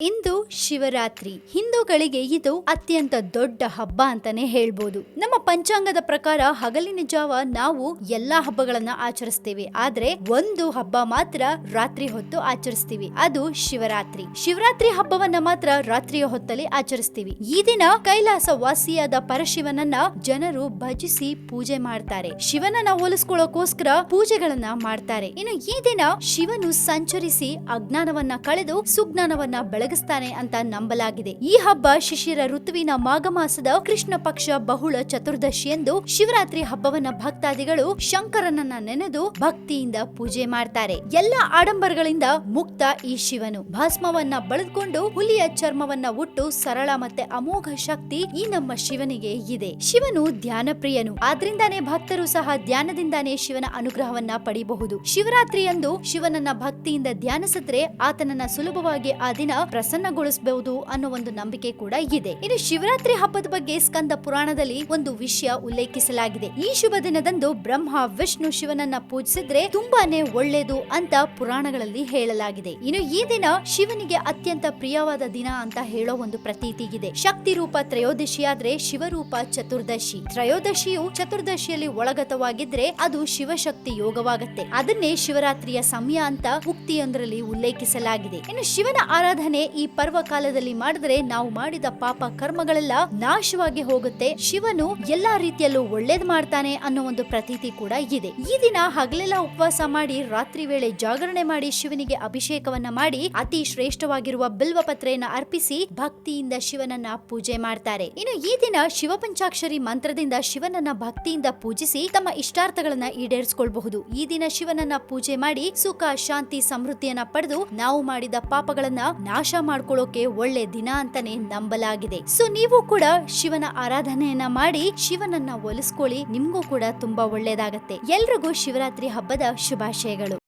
ಇಂದು ಶಿವರಾತ್ರಿ. ಹಿಂದೂಗಳಿಗೆ ಇದು ಅತ್ಯಂತ ದೊಡ್ಡ ಹಬ್ಬ ಅಂತಾನೆ ಹೇಳ್ಬೋದು. ನಮ್ಮ ಪಂಚಾಂಗದ ಪ್ರಕಾರ ಹಗಲಿನ ಜಾವ ನಾವು ಎಲ್ಲಾ ಹಬ್ಬಗಳನ್ನ ಆಚರಿಸ್ತೇವೆ. ಆದ್ರೆ ಒಂದು ಹಬ್ಬ ಮಾತ್ರ ರಾತ್ರಿ ಹೊತ್ತು ಆಚರಿಸ್ತೀವಿ. ಅದು ಶಿವರಾತ್ರಿ. ಶಿವರಾತ್ರಿ ಹಬ್ಬವನ್ನ ಮಾತ್ರ ರಾತ್ರಿಯ ಹೊತ್ತಲ್ಲಿ ಆಚರಿಸ್ತೀವಿ. ಈ ದಿನ ಕೈಲಾಸ ವಾಸಿಯಾದ ಪರಶಿವನನ್ನ ಜನರು ಭಜಿಸಿ ಪೂಜೆ ಮಾಡ್ತಾರೆ. ಶಿವನನ್ನ ಹೋಲಿಸ್ಕೊಳ್ಳೋಕೋಸ್ಕರ ಪೂಜೆಗಳನ್ನ ಮಾಡ್ತಾರೆ. ಇನ್ನು ಈ ದಿನ ಶಿವನು ಸಂಚರಿಸಿ ಅಜ್ಞಾನವನ್ನ ಕಳೆದು ಸುಜ್ಞಾನವನ್ನ ಬೆಳಗಿಸ್ತಾನೆ ಅಂತ ನಂಬಲಾಗಿದೆ. ಈ ಹಬ್ಬ ಶಿಶಿರ ಋತುವಿನ ಮಾಘ ಮಾಸದ ಕೃಷ್ಣ ಪಕ್ಷ ಬಹುಳ ಚತುರ್ದಶಿ ಎಂದು ಶಿವರಾತ್ರಿ ಹಬ್ಬವನ್ನ ಭಕ್ತಾದಿಗಳು ಶಂಕರನನ್ನ ನೆನೆದು ಭಕ್ತಿಯಿಂದ ಪೂಜೆ ಮಾಡ್ತಾರೆ. ಎಲ್ಲ ಆಡಂಬರಗಳಿಂದ ಮುಕ್ತ ಈ ಶಿವನು. ಭಸ್ಮವನ್ನ ಬಳದ್ಕೊಂಡು ಹುಲಿಯ ಚರ್ಮವನ್ನ ಉಟ್ಟು ಸರಳ ಮತ್ತೆ ಅಮೋಘ ಶಕ್ತಿ ಈ ನಮ್ಮ ಶಿವನಿಗೆ ಇದೆ. ಶಿವನು ಧ್ಯಾನ ಪ್ರಿಯನು ಆದ್ರಿಂದಾನೇ ಭಕ್ತರು ಸಹ ಧ್ಯಾನದಿಂದಾನೇ ಶಿವನ ಅನುಗ್ರಹವನ್ನ ಪಡೆಯಬಹುದು ಶಿವರಾತ್ರಿಯಂದು ಶಿವನನ್ನ ಭಕ್ತಿಯಿಂದ ಧ್ಯಾನಿಸಿದ್ರೆ ಆತನನ್ನ ಸುಲಭವಾಗಿ ಆ ದಿನ ಪ್ರಸನ್ನಗೊಳಿಸಬಹುದು ಅನ್ನೋ ಒಂದು ನಂಬಿಕೆ ಕೂಡ ಇದೆ. ಇನ್ನು ಶಿವರಾತ್ರಿ ಹಬ್ಬದ ಬಗ್ಗೆ ಸ್ಕಂದ ಪುರಾಣದಲ್ಲಿ ಒಂದು ವಿಷಯ ಉಲ್ಲೇಖಿಸಲಾಗಿದೆ. ಈ ಶುಭ ದಿನದಂದು ಬ್ರಹ್ಮ, ವಿಷ್ಣು ಶಿವನನ್ನ ಪೂಜಿಸಿದ್ರೆ ತುಂಬಾನೇ ಒಳ್ಳೇದು ಅಂತ ಪುರಾಣಗಳಲ್ಲಿ ಹೇಳಲಾಗಿದೆ. ಇನ್ನು ಈ ದಿನ ಶಿವನಿಗೆ ಅತ್ಯಂತ ಪ್ರಿಯವಾದ ದಿನ ಅಂತ ಹೇಳೋ ಒಂದು ಪ್ರತೀತಿ ಇದೆ. ಶಕ್ತಿ ರೂಪ ತ್ರಯೋದಶಿ ಆದ್ರೆ ಶಿವರೂಪ ಚತುರ್ದಶಿ. ತ್ರಯೋದಶಿಯು ಚತುರ್ದಶಿಯಲ್ಲಿ ಒಳಗತವಾಗಿದ್ರೆ ಅದು ಶಿವಶಕ್ತಿ ಯೋಗವಾಗುತ್ತೆ. ಅದನ್ನೇ ಶಿವರಾತ್ರಿಯ ಸಮಯ ಅಂತ ಉಕ್ತಿಯೊಂದರಲ್ಲಿ ಉಲ್ಲೇಖಿಸಲಾಗಿದೆ. ಇನ್ನು ಶಿವನ ಆರಾಧನೆ ಈ ಪರ್ವ ಕಾಲದಲ್ಲಿ ಮಾಡಿದ್ರೆ ನಾವು ಮಾಡಿದ ಪಾಪ ಕರ್ಮಗಳೆಲ್ಲ ನಾಶವಾಗಿ ಹೋಗುತ್ತೆ. ಶಿವನು ಎಲ್ಲಾ ರೀತಿಯಲ್ಲೂ ಒಳ್ಳೇದ್ ಮಾಡ್ತಾನೆ ಅನ್ನೋ ಒಂದು ಪ್ರತೀತಿ ಕೂಡ ಇದೆ. ಈ ದಿನ ಹಗಲೆಲ್ಲ ಉಪವಾಸ ಮಾಡಿ, ರಾತ್ರಿ ವೇಳೆ ಜಾಗರಣೆ ಮಾಡಿ, ಶಿವನಿಗೆ ಅಭಿಷೇಕವನ್ನ ಮಾಡಿ, ಅತಿ ಶ್ರೇಷ್ಠವಾಗಿರುವ ಬಿಲ್ವ ಪತ್ರೆಯನ್ನ ಅರ್ಪಿಸಿ ಭಕ್ತಿಯಿಂದ ಶಿವನನ್ನ ಪೂಜೆ ಮಾಡ್ತಾರೆ. ಇನ್ನು ಈ ದಿನ ಶಿವ ಪಂಚಾಕ್ಷರಿ ಮಂತ್ರದಿಂದ ಶಿವನನ್ನ ಭಕ್ತಿಯಿಂದ ಪೂಜಿಸಿ ತಮ್ಮ ಇಷ್ಟಾರ್ಥಗಳನ್ನ ಈಡೇರಿಸಿಕೊಳ್ಳಬಹುದು ಈ ದಿನ ಶಿವನನ್ನ ಪೂಜೆ ಮಾಡಿ ಸುಖ, ಶಾಂತಿ, ಸಮೃದ್ಧಿಯನ್ನ ಪಡೆದು ನಾವು ಮಾಡಿದ ಪಾಪಗಳನ್ನ ನಾಶ ಮಾಡ್ಕೊಳ್ಳೋಕೆ ಒಳ್ಳೆ ದಿನ ಅಂತಾನೆ ನಂಬಲಾಗಿದೆ. ಸೊ ನೀವು ಕೂಡ ಶಿವನ ಆರಾಧನೆಯನ್ನ ಮಾಡಿ ಶಿವನನ್ನ ಒಲಿಸ್ಕೊಳ್ಳಿ. ನಿಮ್ಗೂ ಕೂಡ ತುಂಬಾ ಒಳ್ಳೇದಾಗತ್ತೆ. ಎಲ್ರಿಗೂ ಶಿವರಾತ್ರಿ ಹಬ್ಬದ ಶುಭಾಶಯಗಳು.